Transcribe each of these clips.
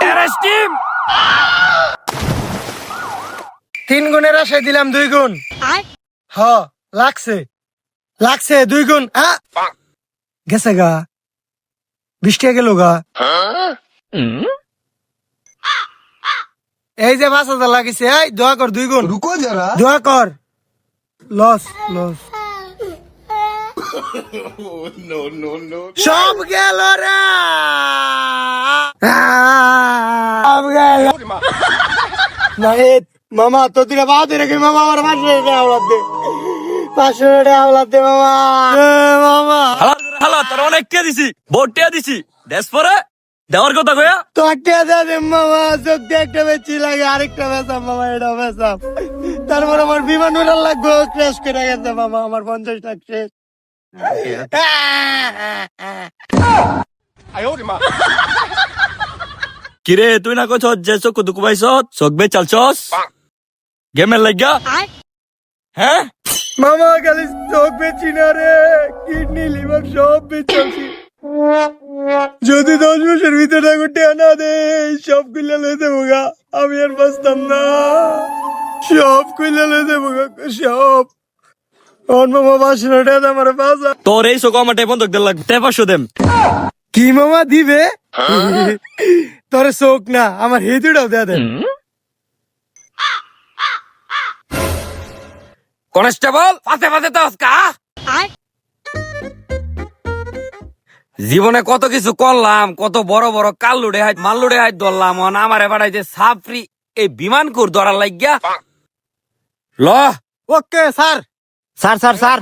Team! তিন গুণের আশায় দিলাম দুই গুণ। হ লাগছে। লাগছে দুই গুণ গেছে গা। বৃষ্টি গেল গা এই যে পাঁচ হাজার লাগিছে এই দোয়া কর দুই গুণ। রুকো যারা। দোয়া কর। Loss loss. সব গেল রে সব গেল নাহিদ মামা তো তুই বাদ রেখে মামা আমার পাঁচশো টাকা আওলাদ দে পাঁচশো টাকা আওলাদ দে মামা মামা হালা হালা তোর অনেক টিয়া দিছি বহুত টিয়া দিছি দেশ পরে দেওয়ার কথা কয়া তো একটা দে মামা চোখ একটা বেচি লাগে আরেকটা বেচাম মামা এটা বেচাম তারপর আমার বিমান উড়ার লাগবে ক্র্যাশ করে গেছে মামা আমার পঞ্চাশ টাকা শেষ কিরে তুই না কইছ যে চোখ দুকু পাইছ? চোখ বে চালছস? গেমের লাগিয়া হ্যাঁ? মামা খালি চোখ বেচি না রে। কিডনি লিভার সব বেচাছি যদি দশ বছর ভিতরে ঠাকুরটি আনা দে সব খুলে লয়ে দেবো আমি আর বাঁচতাম না। সব খুলে লয়ে দেবো সব। মামা আমার তোর এই চোখ আমার টেপন দেখ লাগবে তে দেম। কি মামা দিবে? তোর না আমার হেতুটাও দেয়া দেন। কনস্টেবল তো জীবনে কত কিছু করলাম কত বড় বড় কাল লুড়ে হাইট মাল লুড়ে হাইট ধরলাম অন আমারে বাড়াইতে সাফরি এই বিমান কুর ধরার লাগিয়া। ল। Okay sir. Sir sir sir.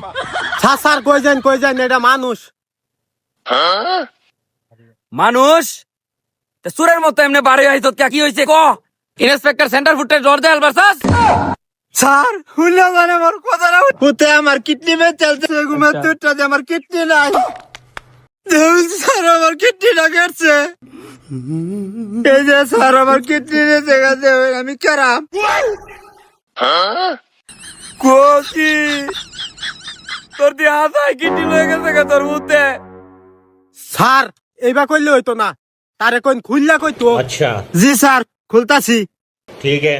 Sir sir কই যান কই যান এটা মানুষ। মানুষ? তা সুরের মতো এমনি বাড়ি আইত কি হয়েছে ক? ইন্সপেক্টর সেন্টার ফুটে জ্বর দেয়াল বারসাস। স্যার হুলা মানে আমার কথা না হুতে আমার কিডনি মে চলছে ঘুমে দুটা যে আমার কিডনি নাই। দেউল স্যার আমার কিডনিটা কেটছে এই যে স্যার আমার কিডনি নিয়ে গেছে আমি খারাপ কোকি তোর দিয়ে হাসায় কিটি লয়ে গেছে গে তোর মুতে স্যার এইবা কইলে হইতো না। তারে কইন খুললা কইতো। আচ্ছা। জি স্যার খুলতাছি। ঠিক আছে।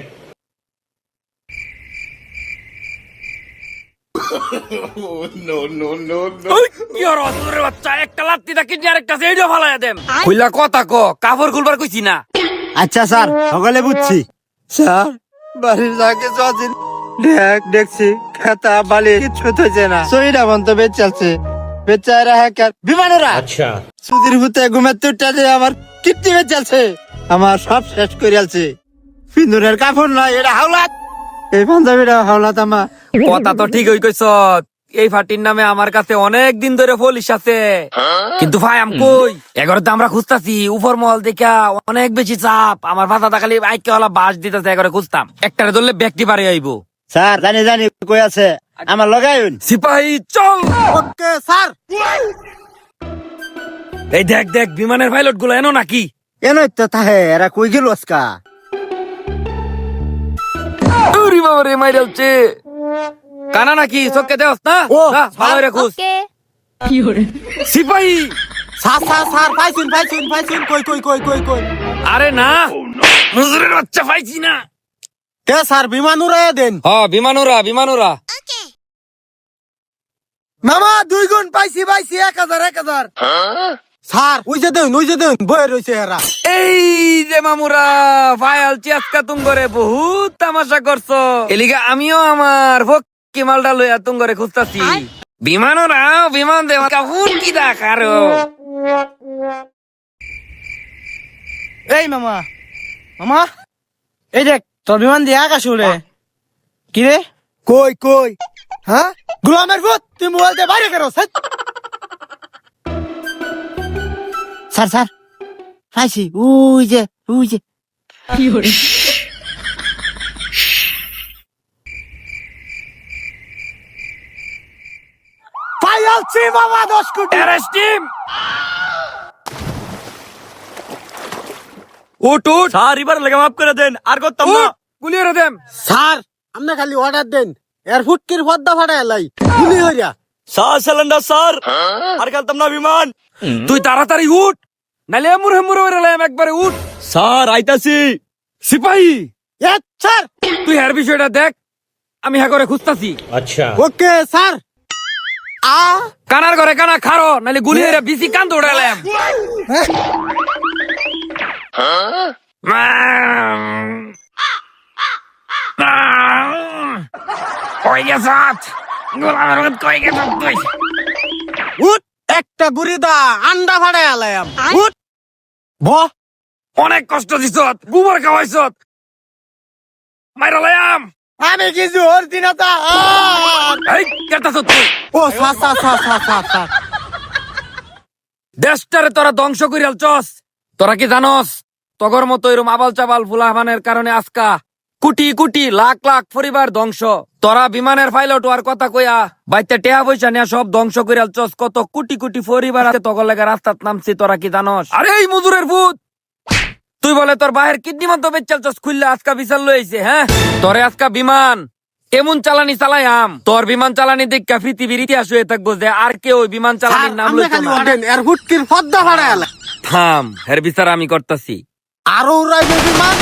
আচ্ছা সকালে বুঝছি। দেখছি। খেতা বালি না। বন্ধ বেঁচে আছে। বেচারা হ্যাকার বিমানেরা? আচ্ছা। ভূতে তুটা দিয়ে আমার কিডনি বেঁচে আছে। আমার সব শেষ করে আছে এটা হাওলাত। এই পাঞ্জাবিটা হাওলাত আমার। কথা তো ঠিক ওই কইছ। এই ফাটির নামে আমার কাছে অনেক দিন ধরে পুলিশ আছে। কিন্তু ভাই আম কই? এগারো তো আমরা খুঁজতাছি। উপর মহল দেখা অনেক বেশি চাপ। আমার ভাতা খালি আইকে হলা বাস দিতেছে এগারো খুঁজতাম। একটারে ধরলে ব্যক্তি পারে আইবো। স্যার জানি জানি কই আছে। আমার লগাইন সিপাহী চল! Okay sir. এই দেখ দেখ বিমানের পাইলটগুলো এনো নাকি? এনই তো তাহে এরা কই গেল আজকা? উরি বাবা রে মাইরালছে কানা নাকি? চোখকে দেওস না? ও, ভালো রে খুশ খুঁজ সিপাহী! স্যার স্যার স্যার পাইছুন পাইছুন পাইছুন কই কই কই কই কই? আরে না নজরের বাচ্চা পাইছি না। তে স্যার বিমান উড়াইয়া দেন। হ বিমানুরা বিমানুরা। মামা দুই গুণ পাইছি পাইছি এক হাজার এক হাজার। স্যার ওই যে দেন ওই যে দেন বয়ে রয়েছে এরা এই যে মামুরা ফায়াল চিয়াস্কা তুঙ্গরে বহুত তামাশা করছ। এলিগা আমিও আমার ভক্কি মালটা লইয়া তুঙ্গরে খুঁজতাছি। বিমানুরা বিমান দে কাপুর কি দেখারো? এই মামা মামা এই দেখ তোর বিমান দিয়ে আকাশ উড়ে। কি রে? কই কই? হ্যাঁ? গোলামের ভূত তুই মোবাইল দিয়ে বাইরে কেন স্যার স্যার। পাইছি। উই যে উই যে। পাইয়ালছি মামা দশ কোটি। টিম উঠ উঠ। স্যার এবার লেগে মাফ করে দেন আর করতাম না। গুলি করে দেন। স্যার আপনি খালি অর্ডার দেন। এর ফুটকির পদ্মা ফাটাই লাই। গুলি হইয়া স্যার সিলিন্ডার স্যার। আর খেলতাম না বিমান। তুই তাড়াতাড়ি উঠ। নালে এমুর হেমুর হয়ে একবারে উঠ। স্যার আইতাছি। সিপাহী। স্যার। তুই হ্যার বিষয়টা দেখ। আমি হ্যাঁ করে খুঁজতাছি। Okay sir. আ? কানার ঘরে কানা খারো নালে গুলি হেরে বিসি কান দৌড়ালাম কই গেছত গোলামের মত কই গেছত তুই উঠ একটা গুড়ি দা আন্ডা ভাড়ে আলাম উঠ। ব অনেক কষ্ট দিছত গোবর খাওয়াইছত। মাইরালাম আমি কিছু হরছি না তা এই তুই? ও সা সা সা সা সা সা। দেশটারে তোরা ধ্বংস করিয়াল চস। তোরা কি জানস? তগর মতো এরম আবাল চাবাল ফুলাহানের কারণে আজকা কোটি কোটি লাখ লাখ পরিবার ধ্বংস। তোরা বিমানের পাইলট হওয়ার কথা কইয়া বাইতে টেহা পয়সা নিয়ে সব ধ্বংস চস কত কোটি কোটি পরিবার আছে তগর লেগে রাস্তাত নামছি তোরা কি জানস? আরে এই মজুরের ভূত! তুই বলে তোর বাহের কিডনি মতো বেচাল চস খুললে আজকা বিশাল লইছে হ্যাঁ? তোরে আজকা বিমান এমন চালানি চালাইয়াম তোর বিমান চালানি দেখা পৃথিবীর ইতিহাস হয়ে থাকব যে আর কেউ ওই বিমান চালানির নাম থাম হের বিচার আমি করতাছি। আরও উড়াইবে বিমান?